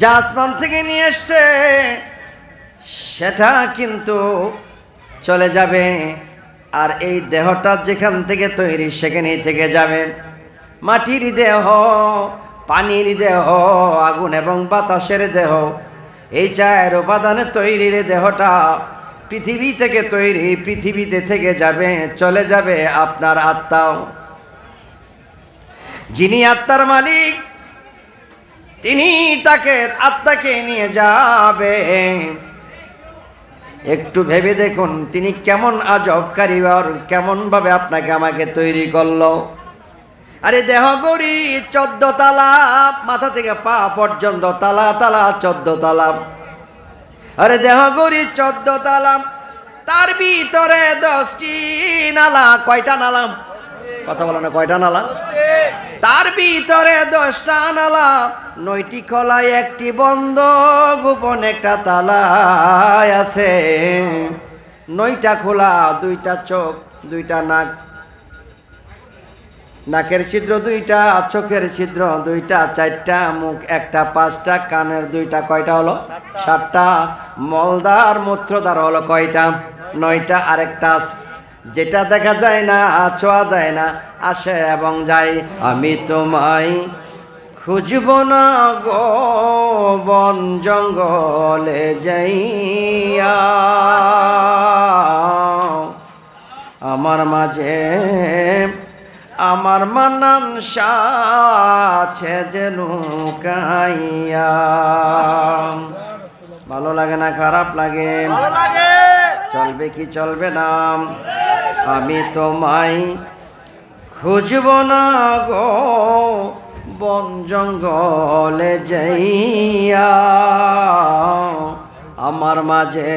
যা আসমান থেকে নিয়ে এসছে, সেটা কিন্তু চলে যাবে। আর এই দেহটা যেখান থেকে তৈরি, সেখানেই থেকে যাবে। মাটির দেহ, পানির দেহ, আগুন এবং বাতাসের দেহ, এই চায়ের উপাদানে তৈরির দেহটা পৃথিবী থেকে তৈরি, পৃথিবীতে থেকে যাবে, চলে যাবে আপনার আত্মাও। যিনি আত্মার মালিক তিনি তাকে আত্মাকে নিয়ে যাবে। একটু ভেবে দেখুন, তিনি কেমন আজব কেমন ভাবে আপনাকে আমাকে তৈরি করল। আরে দেহ গড়ি চোদ্দ তালা, মাথা থেকে পা পর্যন্ত তালা তালা, চোদ্দ তালা। আরে দেহ গড়ি চোদ্দ তালা, তার ভিতরে দশটি নালা। কয়টা নালা? কথা বলো না, কয়টা নালা? তার ভিতরে দশটা নালা নয়টি খোলায় একটি বন্ধ, গোপন একটা তালায় আছে। নয়টা খোলা, দুইটা চোখ, দুইটা নাক। নাকের ছিদ্র দুইটা, চোখের ছিদ্র দুইটা, চারটা মুখ একটা, পাঁচটা, কানের দুইটা, কয়টা হলো? সাতটা। মলদার মূত্রদার হলো কয়টা? নয়টা। আরেকটা। যেটা দেখা যায় না, ছোঁয়া যায় না আসে এবং যায় আমি তোমায় খুঁজব না গো বন জঙ্গলে যাইয়া। আমার মাঝে আমার মানান আছে যে লুকাইয়া। ভালো লাগে না খারাপ লাগে। চলবে কি চলবে না? আমি তোমায় খুঁজব না গো, বন জঙ্গলে যাইয়া। আমার মাঝে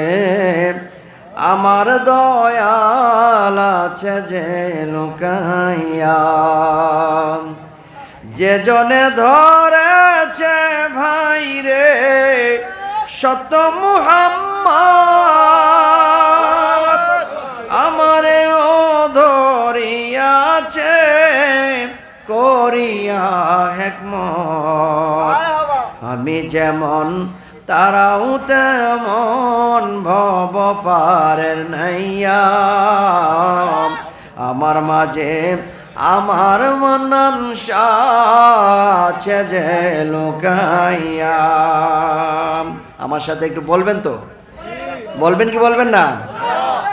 আমার দয়াল আছে যে লুকাইয়া। যে জনে ধরেছে ভাই রে সত মুহাম্মদ ও ধরিয়াছে করিয়া হেকমত। আমি যেমন তারাও তেমন ভব পারের নাইয়া। আমার মাঝে আমার মনন আছে যে লুকাইয়া। আমার সাথে একটু বলবেন তো? বলবেন কি বলবেন না?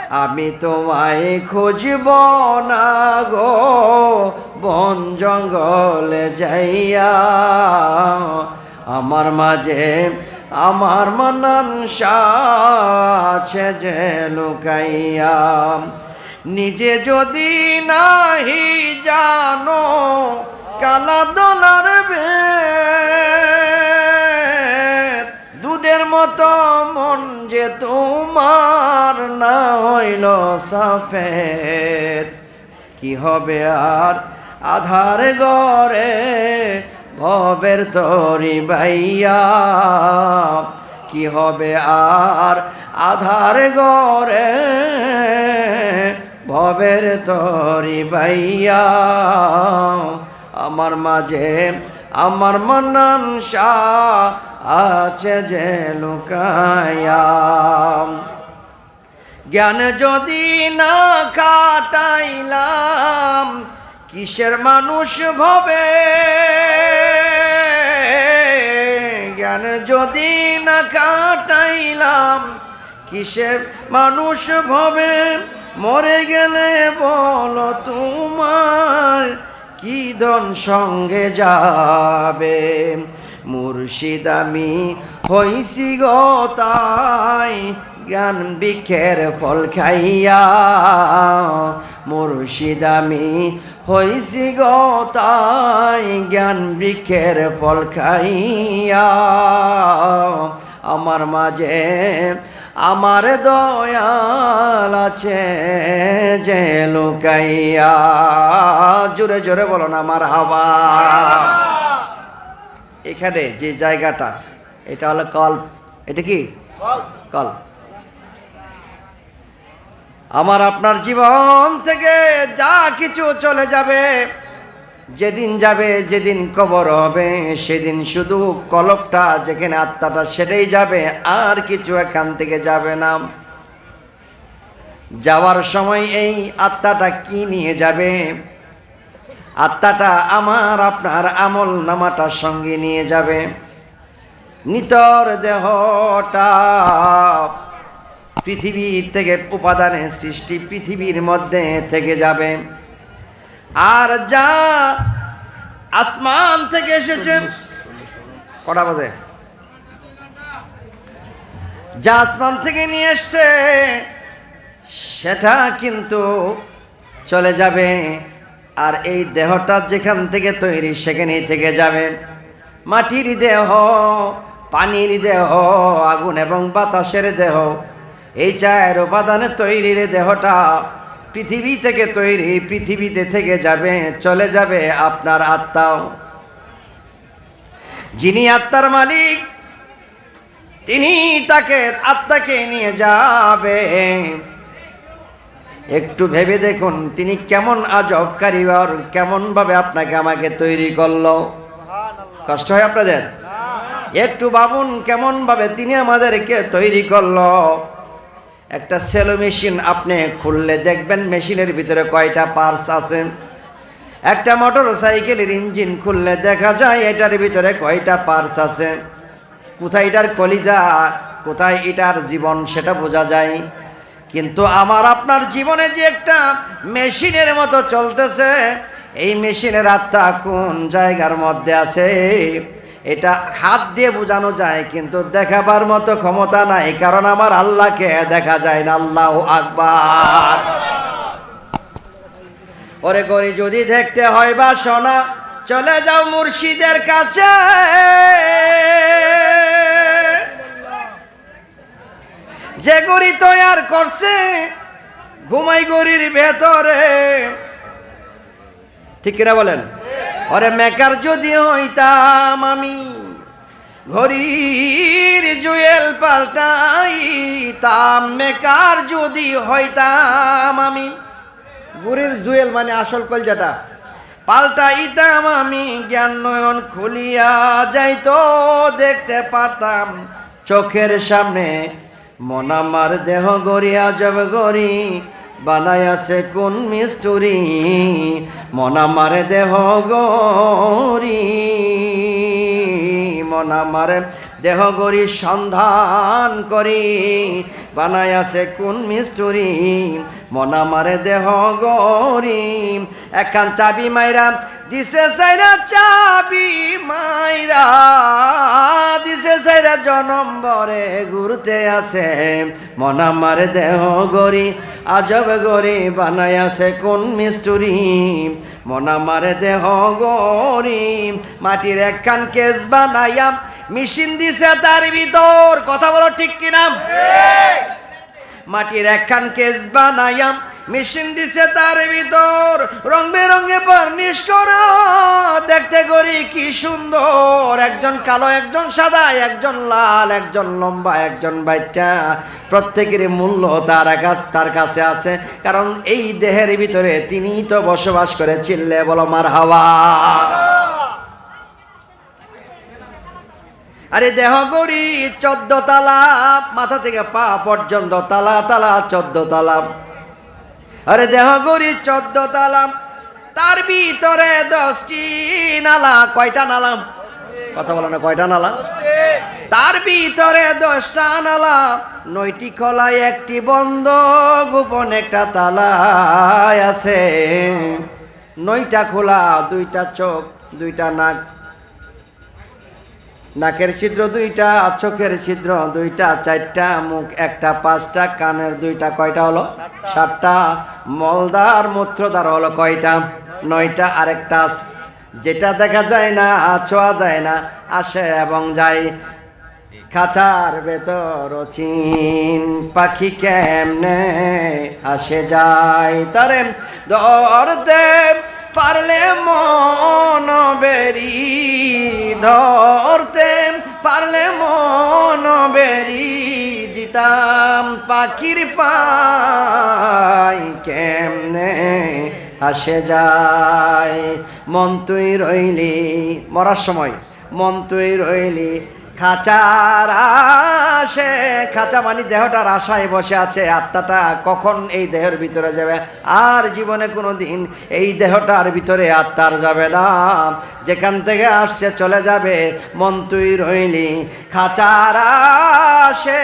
আমি তোমায় খুঁজব না গো, বন জঙ্গলে যাইয়া। আমার মাঝে আমার মনন আছে যে লুকাইয়া। নিজে যদি নাহি জানো, কালা দলার বেদ দুধের মতো মন যে তোমার না হইল সাফেদ কি হবে আর আধার গড়ে ভবের তরি বাইয়া কি হবে আর আধার গড়ে ভবের তরি বাইয়া আমার মাঝে আমার মনন আছে যে লুকায়া। জ্ঞান যদি না কাটাইলাম কিসের মানুষ ভবে? জ্ঞান যদি না কাটাইলাম কিসের মানুষ ভবে? মরে গেলে বলো তোমার কি ধন সঙ্গে যাবে? মুর্শিদ আমি হইছি গতাই জ্ঞান বিখের ফল খাইয়া। মুর্শিদ আমি হইছি গো তাই জ্ঞান বৃক্ষের ফল খাইয়া। আমার মাঝে আমার দয়াল আছে যে লুকাইয়া। জোরে জোরে বলো না আমার হাওয়া। এখানে যে জায়গাটা এটা হলো কল্প এটা কি? কল্প আমার আপনার জীবন থেকে যা কিছু চলে যাবে যেদিন যাবে, যেদিন কবর হবে, সেদিন শুধু কলপটা, যেখানে আত্মাটা সেটাই যাবে, আর কিছু এখান থেকে যাবে না। যাওয়ার সময় এই আত্মাটা কি নিয়ে যাবে? আত্মাটা আমার, আপনার আমল নামাটার সঙ্গে নিয়ে যাবে। নিতর দেহটা পৃথিবীর থেকে উপাদানের সৃষ্টি পৃথিবীর মধ্যে থেকে যাবে। আর যা আসমান থেকে এসেছে। কটা বাজে? যা আসমান থেকে নিয়ে এসছে সেটা কিন্তু চলে যাবে। আর এই দেহটা যেখান থেকে তৈরি সেখানেই থেকে যাবে। মাটির দেহ পানির দেহ আগুন এবং বাতাসের দেহ এই চায়ের উপাদানে তৈরির দেহটা পৃথিবী থেকে তৈরি, পৃথিবীতে থেকে যাবে, চলে যাবে আপনার আত্মাও। যিনি আত্মার মালিক, তিনি তাকে, আত্মাকে নিয়ে যাবে। একটু ভেবে দেখুন, তিনি কেমন আজব কারিগর কেমন ভাবে আপনাকে আমাকে তৈরি করল। কষ্ট হয় আপনাদের? একটু ভাবুন কেমন ভাবে তিনি আমাদেরকে তৈরি করল। একটা সেলো মেশিন আপনি খুললে দেখবেন মেশিনের ভিতরে কয়টা পার্টস আছে। একটা মোটর সাইকেলের ইঞ্জিন খুললে দেখা যায় এটার ভিতরে কয়টা পার্টস আছে। কোথায় এটার কলিজা, কোথায় এটার জীবন সেটা বোঝা যায়। কিন্তু আমার আপনার জীবনে যে একটা মেশিনের মতো চলতেছে, এই মেশিনের আত্মা কোন জায়গার মধ্যে আছে? এটা হাত দিয়ে বোঝানো যায়, কিন্তু দেখাবার মতো ক্ষমতা নাই কারণ আমার আল্লাহকে দেখা যায় না, আল্লাহ আকবার। ওরে করি যদি দেখতে হয় বা শোনা, চলে যাও মুর্শিদের কাছে। যে গড়ি তৈয়ার করছে, ঘুমাই গড়ির ভেতরে। ঠিক কিনা বলেন? ওরে মেকার যদি হইতাম আমি, ঘড়ির জুয়েল পাল্টাইতাম। মেকার যদি হইতাম আমি, ঘড়ির জুয়েল মানে আসল কলজাটা। পাল্টাইতাম আমি, জ্ঞান নয়ন খুলিয়া যাইতো, দেখতে পারতাম চোখের সামনে, মন আমার দেহ গড়ি আজব গড়ি বানায়াছে কোন মিস্তুরি? মনা আমার দেহ গরি। মনামার দেহ গড়ি সন্ধান করি বানায়াছে কোন মিস্তুরি, মন আমার দেহ গড়ি একান চাবি মাইরা, দিছে সাইরা চাবি মাইরা, দিছে সাইরা জনম বরে ঘুরতে আছে। মন আমার দেহ গড়ি আজব গড়ি বানাই আছে কোন মিস্তুরি, মন আমার দেহ গড়ি মাটির একখান কেস বানাইয়া মেশিন দিছে তার ভিতর। কথা বলো ঠিক কিনা মাটির একখান কেস বানাইয়াম, মেশিন দিছে তার ভিতর। রং বেরঙে বার্নিশ করা, দেখতে করি কি সুন্দর। একজন কালো, একজন সাদা, একজন লাল, একজন লম্বা, একজন বাইটা। প্রত্যেকের মূল্য তার কাছ তার কাছে আছে। কারণ এই দেহের ভিতরে তিনি তো বসবাস করে চিল্লে বলো মার হাওয়া আরে দেহ গড়ি চোদ্দ তালা, মাথা থেকে পা পর্যন্ত তালা তালা, চোদ্দ তালা। আরে দেহ গড়ি চোদ্দ তালা, তার ভিতরে দশটি নালা। কয়টা নালা? কথা বলো না, কয়টা নালা? তার ভিতরে দশটা নালা, নয়টি খোলায় একটি বন্ধ, গোপন একটা তালায় আছে। নয়টা খোলা, দুইটা চোখ, দুইটা নাক নাকের ছিদ্র দুইটা, চোখের ছিদ্র দুইটা, চারটা, মুখ একটা, পাঁচটা, কানের দুইটা, কয়টা হলো? সাতটা। মলদার মূত্রদার হলো কয়টা? নয়টা। আরেকটা যেটা দেখা যায় না, ছোঁয়া যায় না, আসে এবং যায়। খাঁচার ভেতর চিন পাখি কেমনে আসে যায়? তারে ধরতে পারলে মন বেরি ধরতে, পারলে মন বেরি দিতাম পাখির পাই কেমনে আসে যায়। মন তুই রইলি, মরার সময় মন তুই রইলি খাঁচার আসে, খাঁচা মানি দেহটার আশায় বসে আছে, আত্মাটা কখন এই দেহের ভিতরে যাবে? আর জীবনে কোনো দিন এই দেহটার ভিতরে আত্মার যাবে না। যেখান থেকে আসছে, চলে যাবে, মন তুই রইলি, খাঁচার আসে।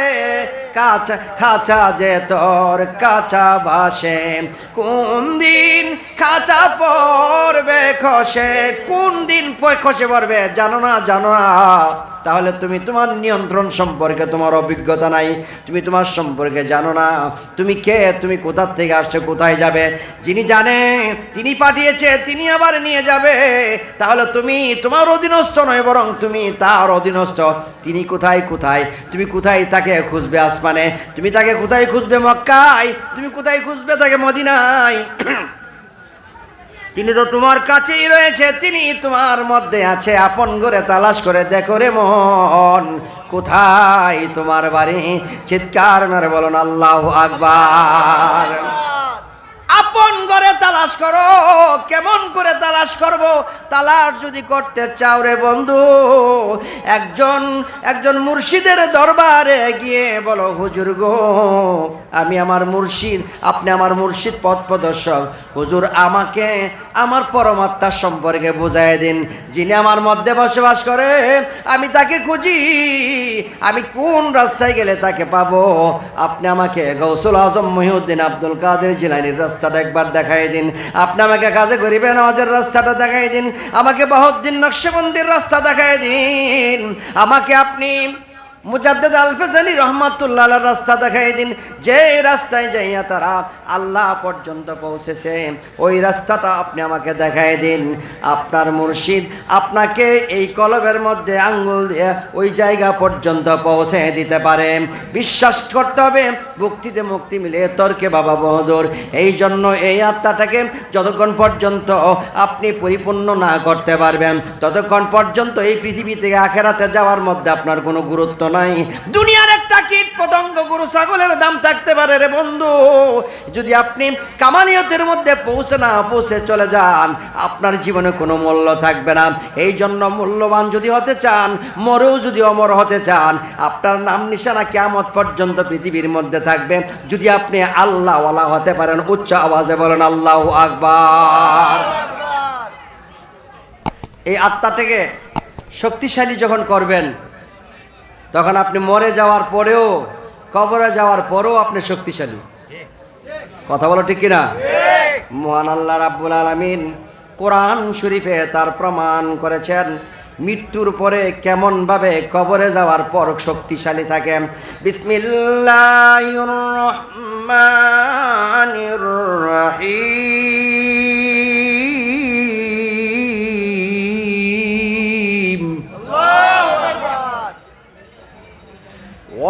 কাঁচা, খাঁচা যে তোর কাঁচা বাসে। কোন দিন খাঁচা পড়বে খসে, কোন দিন খসে পড়বে, জানো না জানো না। তাহলে তুমি তোমার নিয়ন্ত্রণ সম্পর্কে তোমার অভিজ্ঞতা নাই, তুমি তোমার সম্পর্কে জানো না। তুমি কে? তুমি কোথার থেকে আসছো? কোথায় যাবে? যিনি জানে, তিনি পাঠিয়েছে, তিনি আবার নিয়ে যাবে। তাহলে তুমি তোমার অধীনস্থ নয়, বরং তুমি তার অধীনস্থ। তিনি কোথায়? কোথায়? তুমি কোথায় তাকে খুঁজবে আসমানে। তুমি তাকে কোথায় খুঁজবে মক্কায়? তুমি কোথায় খুঁজবে তাকে মদিনায়? তিনি তো তোমার কাছেই রয়েছে, তিনি তোমার মধ্যে আছে। আপন করে তালাশ করে দেখো রে মন কোথায় তোমার বাড়ি? চিৎকার মেরে বলুন, আল্লাহ আকবার। আপন করে তালাশ করো, কেমন করে তালাশ করব? তালাশ যদি করতে চাও রে বন্ধু, একজন একজন মুর্শিদের দরবারে গিয়ে বলো, হুজুর গো, আমি আমার মুর্শিদ, আপনি আমার মুর্শিদ পথ প্রদর্শক। হুজুর আমাকে, আমার পরমাত্মা সম্পর্কে বুঝাই দিন। যিনি আমার মধ্যে বসবাস করে, আমি তাকে খুঁজি। আমি কোন রাস্তায় গেলে তাকে পাবো? আপনি আমাকে গৌসুল আজম মহিউদ্দিন আব্দুল কাদের জিলানির রাস্তাটা একবার দেখাই দিন। আপনি আমাকে কাজে গরিবে নামাজের রাস্তাটা দেখাই দিন। আমাকে বহুদ্দিন নকশবন্দির রাস্তা দেখাই দিন। আমাকে আপনি মুজাদ্দেদ আলফেজানি রহমাতুল্লাহ রাস্তা দেখাই দিন, যে রাস্তায় যাইয়া তারা আল্লাহ পর্যন্ত পৌঁছেছে, ওই রাস্তাটা আপনি আমাকে দেখাই দিন। আপনার মুর্শিদ আপনাকে এই কলবের মধ্যে আঙ্গুল দিয়ে ওই জায়গা পর্যন্ত পৌঁছে দিতে পারে। বিশ্বাস করতে হবে, মুক্তিতে মুক্তি মিলে তর্কে বাবা বহদুর। এই জন্য এই আত্মাটাকে যতক্ষণ পর্যন্ত আপনি পরিপূর্ণ না করতে পারবেন, ততক্ষণ পর্যন্ত এই পৃথিবী থেকে আখেরাতে যাওয়ার মধ্যে আপনার কোনো গুরুত্ব নাই। দুনিয়ার একটা কীট পতঙ্গ, গরু, ছাগলের দাম থাকতে পারে রে বন্ধু। যদি আপনি কামালিয়তের মধ্যে পৌঁছে না পৌঁছে চলে যান, আপনার জীবনে কোনো মূল্য থাকবে না। এই জন্য মূল্যবান যদি হতে চান, মরেও যদি অমর হতে চান, আপনার নাম নিশানা কেমত পর্যন্ত পৃথিবীর মধ্যে থাকবে। যদি আপনি আল্লাহওয়ালা হতে পারেন, উচ্চ আওয়াজে বলেন, আল্লাহ আকবার। এই আত্মাটাকে শক্তিশালী যখন করবেন তখন আপনি মরে যাওয়ার পরেও, কবরে যাওয়ার পরেও আপনি শক্তিশালী। কথা বলো ঠিক কিনা? মহান আল্লাহ রাব্বুল আলামিন কোরআন শরীফে তার প্রমাণ করেছেন, মৃত্যুর পরে কেমন ভাবে কবরে যাওয়ার পর শক্তিশালী থাকে। বিসমিল্লাহির রহমানির রহিম।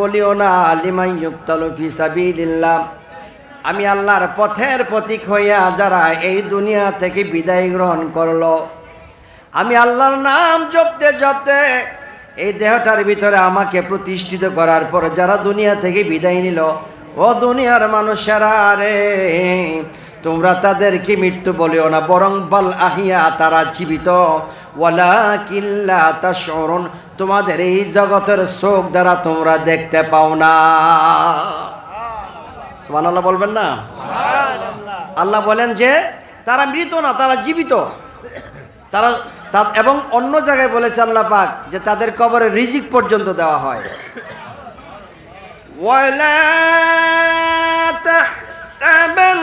বলিও না আমি আল্লাহর পথের প্রতীক হইয়া যারা এই দুনিয়া থেকে বিদায় গ্রহণ করল, আমি আল্লাহর নাম জপতে জপতে এই দেহটার ভিতরে আমাকে প্রতিষ্ঠিত করার পর যারা দুনিয়া থেকে বিদায় নিল, ও দুনিয়ার মানুষেরা রে, তোমরা তাদেরকে মৃত্যু বলিও না, বরং বল আহিয়া তারা জীবিত। ওয়ালা কিল্লা তা স্মরণ তোমাদের এই জগতের চোখ দ্বারা তোমরা দেখতে পাও না সুমান আল্লাহ বলবেন না আল্লাহ বলেন যে তারা মৃত না তারা জীবিত তারা তা- এবং অন্য জায়গায় বলেছে আল্লাহ পাক যে তাদের কবরে রিজিক পর্যন্ত দেওয়া হয় ولا تحسبن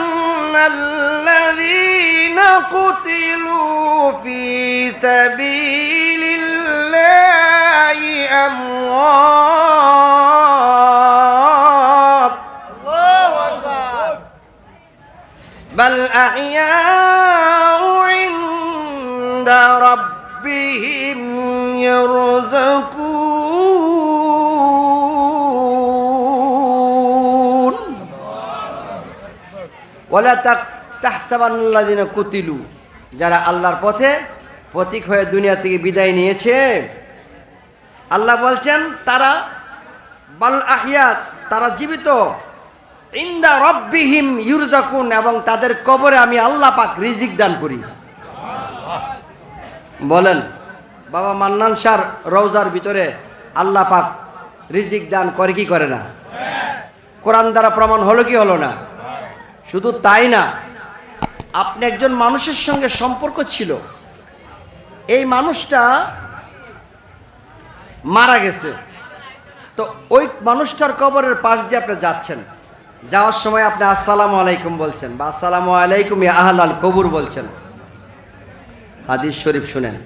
الذين قتلوا في سبيل الله أموات الله أكبر بل أحياء عند ربهم يرزقون ওলা কুতিলু। যারা আল্লাহর পথে প্রতীক হয়ে দুনিয়া থেকে বিদায় নিয়েছে, আল্লাহ বলছেন, তারা বাল আহিয়াত তারা জীবিত। ইন্দা রব্বিহিম ইউরজাকুন, এবং তাদের কবরে আমি আল্লাহ পাক রিজিক দান করি। বলেন, বাবা মান্নান সার রওজার ভিতরে আল্লাহ পাক রিজিক দান করে কি করে না? কোরআন দ্বারা প্রমাণ হলো কি হলো না? শুধু তাই না, আপনি একজন মানুষের সঙ্গে সম্পর্ক ছিল। এই মানুষটা মারা গেছে। তো ওই মানুষটার কবরের পাশ দিয়ে আপনি যাচ্ছেন। যাওয়ার সময় আপনি আসসালামু আলাইকুম বলছেন বা আসসালামু আলাইকুম আহলাল কবুর বলছেন। হাদিস শরীফ শুনেন।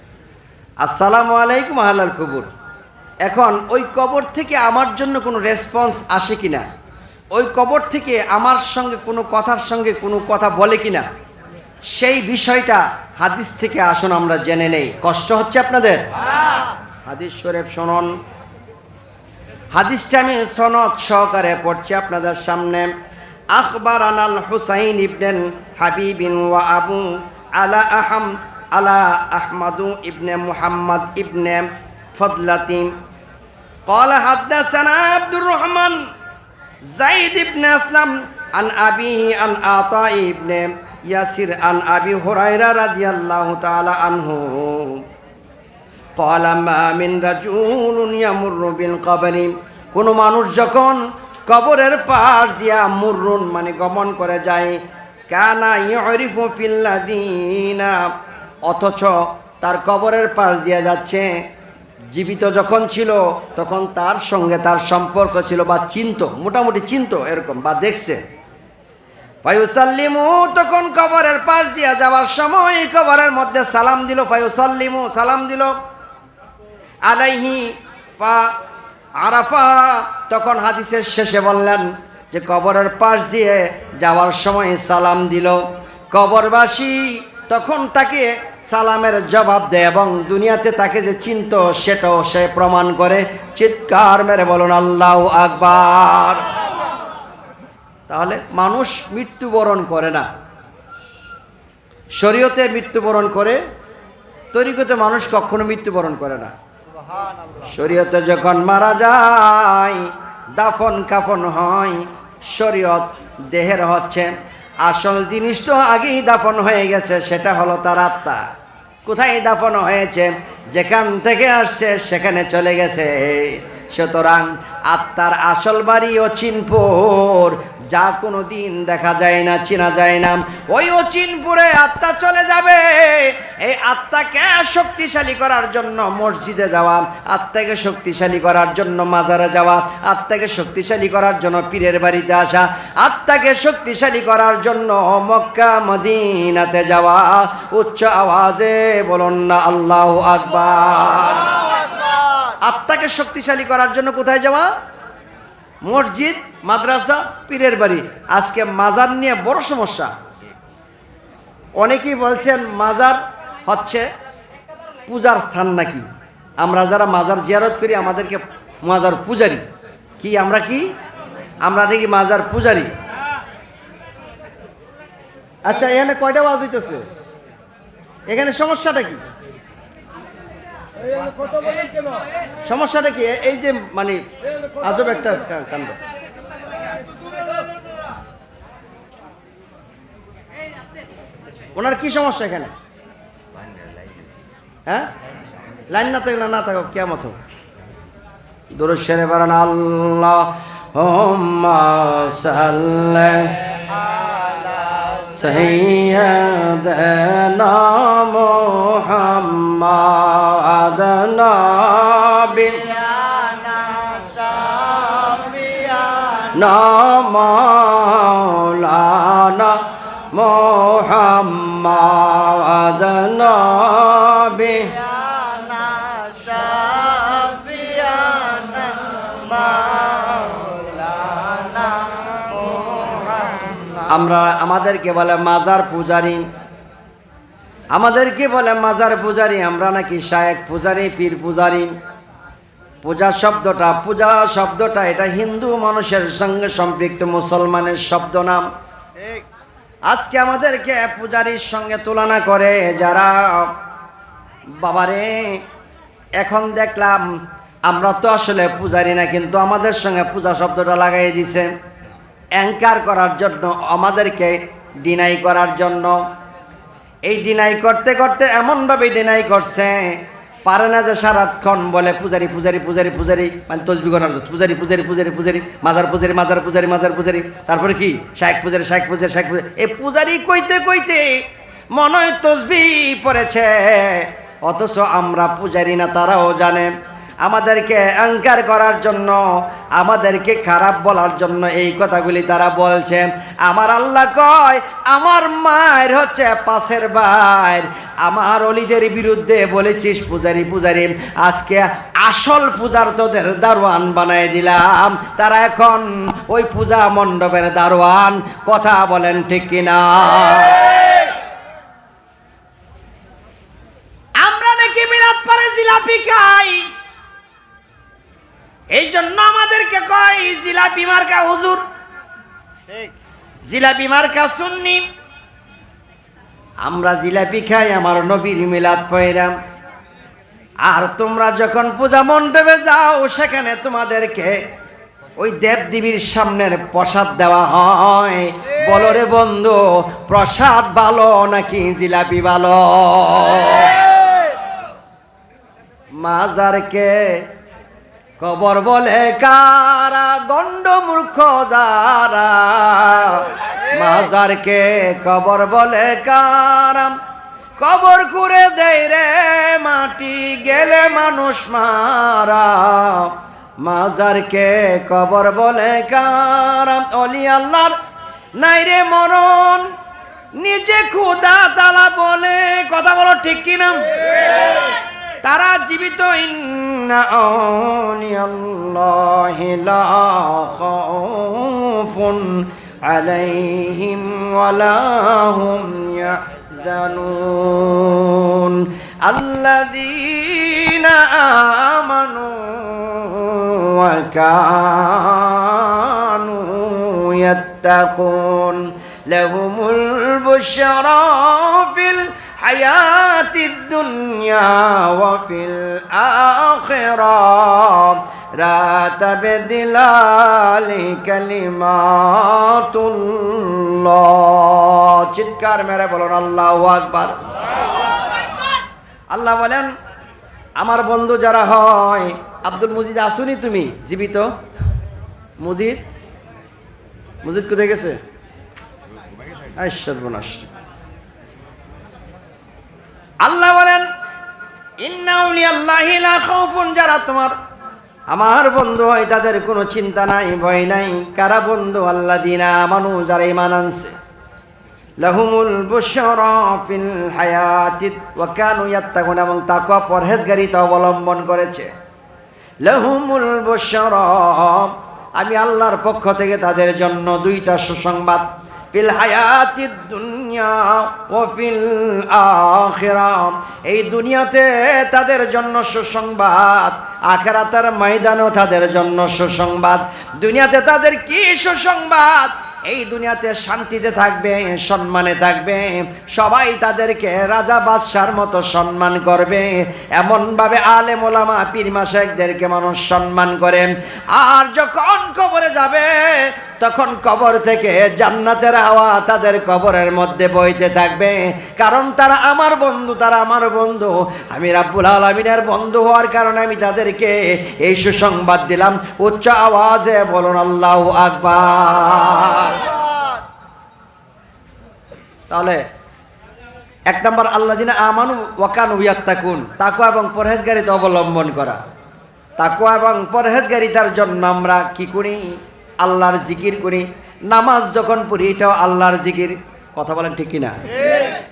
আসসালামু আলাইকুম আহলাল কবুর। এখন ওই কবর থেকে আমার জন্য কোনো রেসপন্স আসে কিনা? ওই কবর থেকে আমার সঙ্গে কোনো কথার সঙ্গে কোনো কথা বলে কিনা সেই বিষয়টা হাদিস থেকে আসুন আমরা জেনে নেই কষ্ট হচ্ছে আপনাদের হাদিস শরীফ শুনুন হাদিসটা আমি সনদ সহকারে পড়ছি আপনাদের সামনে আখবার আনাল হুসাইন ইবনেন হাবিবিন ওয়া আবু আলা আহম আলা আহমাদু ইবনে মুহাম্মদ ইবনে ফদলাতিন قال حدثنا عبد الرحمن زيد بن أسلم عن أبيه عن عطاء بن ياسر عن أبي هريرة رضي الله تعالى عنه قال ما من رجل يمر بالقبر কোনো মানুষ যখন কবরের পাশ দিয়া মুরুন মানে গমন করে যায় কানা ইউরিফু ফিল্লাদিনা অথচ তার কবরের পাশ দিয়া যাচ্ছে জীবিত যখন ছিল, তখন তার সঙ্গে তার সম্পর্ক ছিল বা চিন্ত, মোটামুটি চিন্ত এরকম, বা দেখছে। ফায়ুসাল্লিমু, তখন কবরের পাশ দিয়া যাওয়ার সময় কবরের মধ্যে সালাম দিল, ফায়ুসাল্লিমু, সালাম দিল। আলাইহি পা আরাফা, তখন হাদিসের শেষে বললেন যে কবরের পাশ দিয়ে যাওয়ার সময় সালাম দিল। কবরবাসী তখন তাকে সালামের জবাব দেয় এবং দুনিয়াতে তাকে যে চিনত সেটাও সে প্রমাণ করে। চিৎকার মেরে বলুন, আল্লাহ আকবার। তাহলে মানুষ মৃত্যুবরণ করে না। শরীয়তে মৃত্যুবরণ করে, তরিকতে মানুষ কখনো মৃত্যুবরণ করে না। শরীয়তে যখন মারা যায় দাফন কাফন হয়, শরীয়ত দেহের হচ্ছে। আসল জিনিসটা আগেই দাফন হয়ে গেছে, সেটা হলো তার আত্মা। কোথায় দাফন হয়েছে? যেখান থেকে আসছে, সেখানে চলে গেছে। সুতরাং আত্মার আসল বাড়ি ও যা কোনো দিন দেখা যায় না, চেনা যায় না। ওই অচিনপুরে আত্মা চলে যাবে। এই আত্মাকে শক্তিশালী করার জন্য মসজিদে যাওয়া, আত্মাকে শক্তিশালী করার জন্য মাজারে যাওয়া, আত্মাকে শক্তিশালী করার জন্য পীরের বাড়িতে আসা, আত্মাকে শক্তিশালী করার জন্য মক্কা, মদিনাতে যাওয়া। উচ্চ আওয়াজে বলুন না, আল্লাহ আকবার। আত্মাকে শক্তিশালী করার জন্য কোথায় যাওয়া? মসজিদ, মাদ্রাসা, পীরের বাড়ি। আজকে মাজার নিয়ে বড় সমস্যা। অনেকেই বলছেন মাজার হচ্ছে পূজার স্থান নাকি? আমরা যারা মাজার জিয়ারত করি, আমাদেরকে মাজার পূজারি। কি, আমরা কি? আমরা নাকি মাজার পূজারি? আচ্ছা এখানে কয়টা আওয়াজ হইতেছে? এখানে সমস্যাটা কি? সমস্যাটা কি? এই যে মানে আজব একটা কাণ্ড। ওনার কি সমস্যা এখানে? হ্যাঁ? লাইন না থাকলে না থাকো কেমন হোক। দুরুশের বারান আল্লাহ সৈয়দ নাম হাম্মা সাদনাবে নামালানা মোহাম্মদ নবী আমরা আমাদেরকে বলে মাজার পূজারী। আমাদেরকে বলে মাজার পূজারি আমরা নাকি শায়েক পূজারি পীর পূজারি। পূজা শব্দটা পূজা শব্দটা এটা হিন্দু মানুষের সঙ্গে সম্পৃক্ত মুসলমানের শব্দ নাম। আজকে আমাদেরকে পূজারির সঙ্গে তুলনা করে যারা বাবারে এখন দেখলাম আমরা তো আসলে পূজারি না কিন্তু আমাদের সঙ্গে পূজা শব্দটা লাগাই দিছে। অ্যাঙ্কার করার জন্য আমাদেরকে ডিনাই করার জন্য। এই ডিনাই করতে করতে এমনভাবে ডিনাই করছে। পারে না যে সারাক্ষণ বলে পূজারি পূজারি পূজারি পূজারি। মানে তসবি জন্য, পূজারি পূজারি পূজারি পূজারি মাজার পূজারি মাজার পূজারি মাজার পূজারি। তারপরে কি? শায়েক পূজারি শায়েক পূজারি শায়েক পূজারি। এই পূজারি কইতে কইতে মনে হয় তসবি পড়েছে। অথচ আমরা পূজারি না তারাও জানে। আমাদেরকে অহংকার করার জন্য, আমাদেরকে খারাপ বলার জন্য এই কথাগুলি তারা বলছে। আমার আল্লাহ কয়, আমার মায়ের হচ্ছে পাশের বাইর আমার অলিদের বিরুদ্ধে বলেছিস পূজারি পূজারি, আজকে আসল পূজার তোদের দারোয়ান বানাই দিলাম। তারা এখন ওই পূজা মণ্ডপের দারোয়ান, কথা বলেন ঠিক কিনা? আমরা নাকি মিলাদ পারে জিলাপি খাই। এই জন্য আমাদেরকে কয় জিলাপি মার্কা হুজুর। জিলাপি মার্কা সুন্নি। আমরা জিলাপি খাই আমার নবীর মিলাদ পয়রাম। আর তোমরা যখন পূজা মণ্ডপে যাও সেখানে তোমাদেরকে ওই দেবদেবীর সামনের প্রসাদ দেওয়া হয়। বলো রে বন্ধু প্রসাদ ভালো নাকি জিলাপি ভালো? মাজারকে কবর বলে কারা গন্ড মূর্খ যারা? মাজারকে কবর বলে কারা? কবর করে দেয় রে মাটি, গেলে মানুষ মারা। মাজারকে কবর বলে কারাম অলি আল্লাহর নাই রে মরণ। নিজে খুদা তালা বলে, কথা বলো ঠিক কিনা? তারা জীবিত আলাইহিম ওয়ালা হুম ইয়াহজানুন। আল্লাযীনা আমানু ওয়া কানু ইয়াত্তাকুন লাহুমুল বুশরা ফিল حياة الدنيا وفي الآخرة لا تبدل لكلمات الله চিৎকার মেরে বলুন আল্লাহু আকবার আল্লাহ বলেন আমার বন্ধু যারা হয় আব্দুল মুজিদ আসুনি তুমি জীবিত মুজিদ মুজিদ কোথায় গেছে আই সর্বনাশ আল্লাহ বলেন ইন্নাউলি আল্লাহি যারা তোমার, আমার বন্ধু হয়, তাদের কোনো চিন্তা নাই, ভয় নাই। কারা বন্ধু? আল্লাহ দিনা মানু যারা ইমান আনছে। লাহুমুল বুশরা ফিল হায়াতিদ ওয়া কানু ইয়াত্তাকুন এবং তাকওয়া পরহেজগারিতা অবলম্বন করেছে। লাহুমুল বুশরা, আমি আল্লাহর পক্ষ থেকে তাদের জন্য দুইটা সুসংবাদ ফিল হায়াতিদ দুনিয়া ও ফিল আখিরা। এই দুনিয়াতে তাদের জন্য সুসংবাদ, আখেরাতের ময়দানও তাদের জন্য সুসংবাদ। দুনিয়াতে তাদের কি সুসংবাদ? এই দুনিয়াতে শান্তিতে থাকবে, সম্মানে থাকবে, সবাই তাদেরকে রাজা বাদশার মতো সম্মান করবে। এমনভাবে আলে মোলামা পীর মাসাইকদেরকে মানুষ সম্মান করে। আর যখন কবরে যাবে তখন কবর থেকে জান্নাতের হাওয়া তাদের কবরের মধ্যে বইতে থাকবে। কারণ তারা আমার বন্ধু, তারা আমার বন্ধু। আমি রাব্বুল আলমিনের বন্ধু হওয়ার কারণে আমি তাদেরকে এই সুসংবাদ দিলাম। উচ্চ আওয়াজে বলুন, আল্লাহ আকবার। তাহলে এক নম্বর আল্লাহ দিনা আমানু ওয়াকান উয়াত্তাকুন তাকুয়া এবং পরহেজগারিতা অবলম্বন করা। তাকুয়া এবং পরহেজগারিতার জন্য আমরা কি করি? আল্লাহর জিকির করি। নামাজ যখন পড়ি, এটাও আল্লাহর জিকির। কথা বলেন ঠিক কিনা?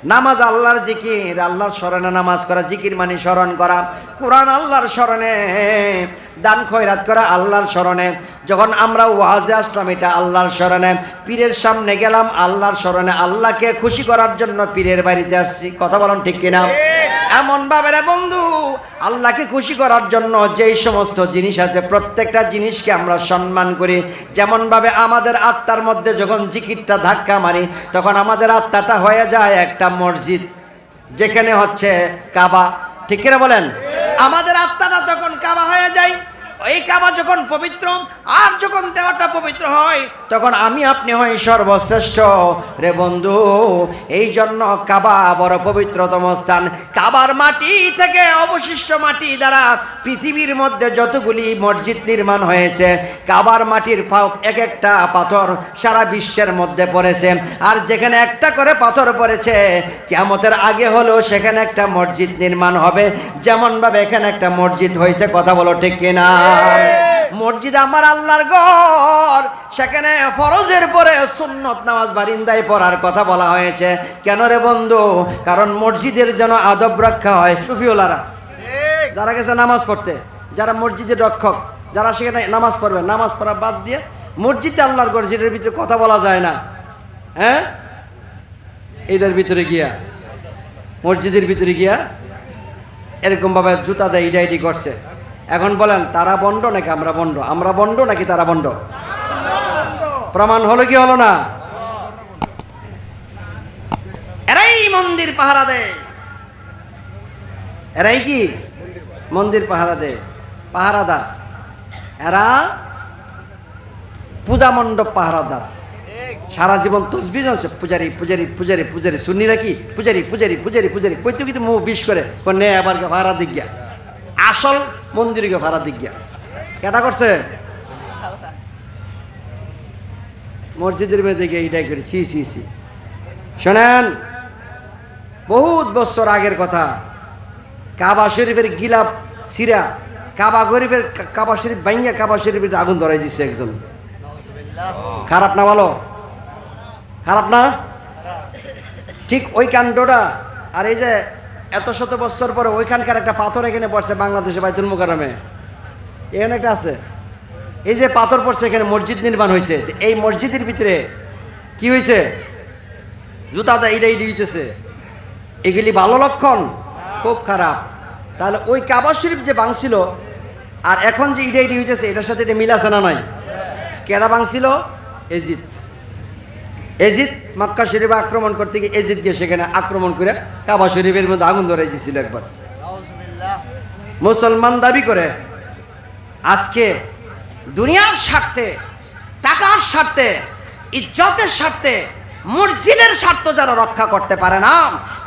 নামাজ আল্লাহর জিকির, আল্লাহর স্মরণে নামাজ করা, জিকির মানে স্মরণ করা। কোরআন আল্লাহর স্মরণে, দান খয়রাত করা আল্লাহর স্মরণে। যখন আমরা ওয়াজে আসলাম, এটা আল্লাহর স্মরণে। পীরের সামনে গেলাম, আল্লাহর স্মরণে। আল্লাহকে খুশি করার জন্য পীরের বাড়িতে আসছি। কথা বলেন ঠিক কিনা? এমন ভাবে বন্ধু, আল্লাহকে খুশি করার জন্য যেই সমস্ত জিনিস আছে, প্রত্যেকটা জিনিসকে আমরা সম্মান করি। যেমনভাবে আমাদের আত্মার মধ্যে যখন জিকিরটা ধাক্কা মারি, তখন আমাদের আত্মাটা হয়ে যায় একটা মসজিদ, যেখানে হচ্ছে কাবা। ঠিক কিনা বলেন? আমাদের আত্মাটা তখন এই কাবা যখন পবিত্র, আর যখন দেওয়াটা পবিত্র হয়, তখন আমি আপনি হই সর্বশ্রেষ্ঠ। রে বন্ধু এই জন্য কাবা বড় পবিত্রতম স্থান। কাবার মাটি থেকে অবশিষ্ট মাটি দ্বারা পৃথিবীর মধ্যে যতগুলি মসজিদ নির্মাণ হয়েছে, কাবার মাটির এক একটা পাথর সারা বিশ্বের মধ্যে পড়েছে। আর যেখানে একটা করে পাথর পড়েছে কেমতের আগে হলেও সেখানে একটা মসজিদ নির্মাণ হবে। যেমনভাবে এখানে একটা মসজিদ হয়েছে, কথা বলো ঠিক কিনা? মসজিদ আমার আল্লাহর ঘর, সেখানে ফরজের পরে সুন্নত নামাজ বারিন্দায় পড়ার কথা বলা হয়েছে। কেন রে বন্ধু? কারণ মসজিদের যেন আদব রক্ষা হয় সুফিওলারা যারা গেছে নামাজ পড়তে, যারা মসজিদের রক্ষক, যারা সেখানে নামাজ পড়বে, নামাজ পড়া বাদ দিয়ে মসজিদে আল্লাহর ঘর, যেটার ভিতরে কথা বলা যায় না। হ্যাঁ? এটার ভিতরে গিয়া, মসজিদের ভিতরে গিয়া এরকমভাবে জুতা দেয় ইডা ইডি করছে। এখন বলেন তারা বন্ড নাকি আমরা বন্ড? আমরা বন্ড নাকি তারা বন্ড? প্রমাণ হলো কি হলো না? এরাই মন্দির পাহারা দেয় এরাই কি? মন্দির পাহারা দেয় পাহারাদার। এরা পূজা মণ্ডপ পাহারাদার। সারা জীবন তসবিজ হচ্ছে পূজারি পূজারি পূজারি পূজারি। শুনিরা কি? পূজারি পূজারি পূজারি পূজারি। কইতে কিন্তু মুখ বিষ করে? কই নে আবার ভাড়া দিক গিয়া। আসল মন্দিরকে ভাড়া দিক গিয়া। কেটা করছে? মসজিদের মেয়েদের গিয়ে এইটাই করে সি সি সি শোনেন, বহুত বছর আগের কথা। কাবা শরীফের গিলাপ সিরা কাবা গরিবের কাবা শরীফ বাইঙ্গা কাবা শরীফের আগুন ধরাই দিচ্ছে একজন। খারাপ না ভালো? খারাপ না? ঠিক ওই কাণ্ডটা। আর এই যে এত শত বছর পরে ওইখানকার একটা পাথর এখানে পড়ছে বাংলাদেশে বাইতুল মুকারমে এখানে একটা আছে। এই যে পাথর পড়ছে এখানে মসজিদ নির্মাণ হয়েছে। এই মসজিদের ভিতরে কি হয়েছে? জুতাটা এইটা এইটা হইতেছে। এগুলি ভালো লক্ষণ? খুব খারাপ। তাহলে ওই কাবা শরীফ যে ভাঙছিল, আর এখন যে ইডা হইতেছে, এটার সাথে এটা মিল আছে না নয় কেডা ভাঙছিল? এজিদ। এজিদ মক্কা শরীফ আক্রমণ করতে গিয়ে এজিদকে সেখানে আক্রমণ করে কাবা শরীফের মধ্যে আগুন ধরে দিছিল একবার। মুসলমান দাবি করে আজকে দুনিয়ার স্বার্থে টাকার স্বার্থে ইজ্জতের স্বার্থে মসজিদের স্বার্থ যারা রক্ষা করতে পারে না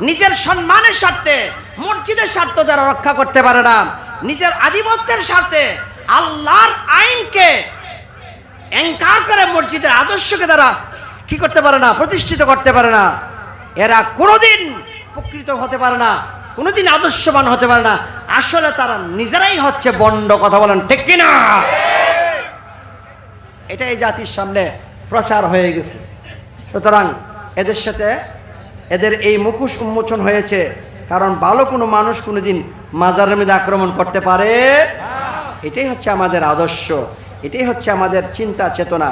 নিজের সম্মানের স্বার্থে মসজিদের স্বার্থ যারা রক্ষা করতে পারে না নিজের আধিপত্যের স্বার্থে আল্লাহর আইনকে এঙ্কার করে মসজিদের আদর্শকে তারা কি করতে পারে না, প্রতিষ্ঠিত করতে পারে না। এরা কোনোদিন উপকৃত হতে পারে না, কোনোদিন আদর্শবান হতে পারে না। আসলে তারা নিজেরাই হচ্ছে বন্ড, কথা বলেন, ঠিক কিনা? এটা এই জাতির সামনে প্রচার হয়ে গেছে। সুতরাং এদের সাথে এদের এই মুখোশ উন্মোচন হয়েছে, কারণ ভালো কোনো মানুষ কোনোদিন মাজারের মধ্যে আক্রমণ করতে পারে এটাই হচ্ছে আমাদের আদর্শ, এটাই হচ্ছে আমাদের চিন্তা চেতনা।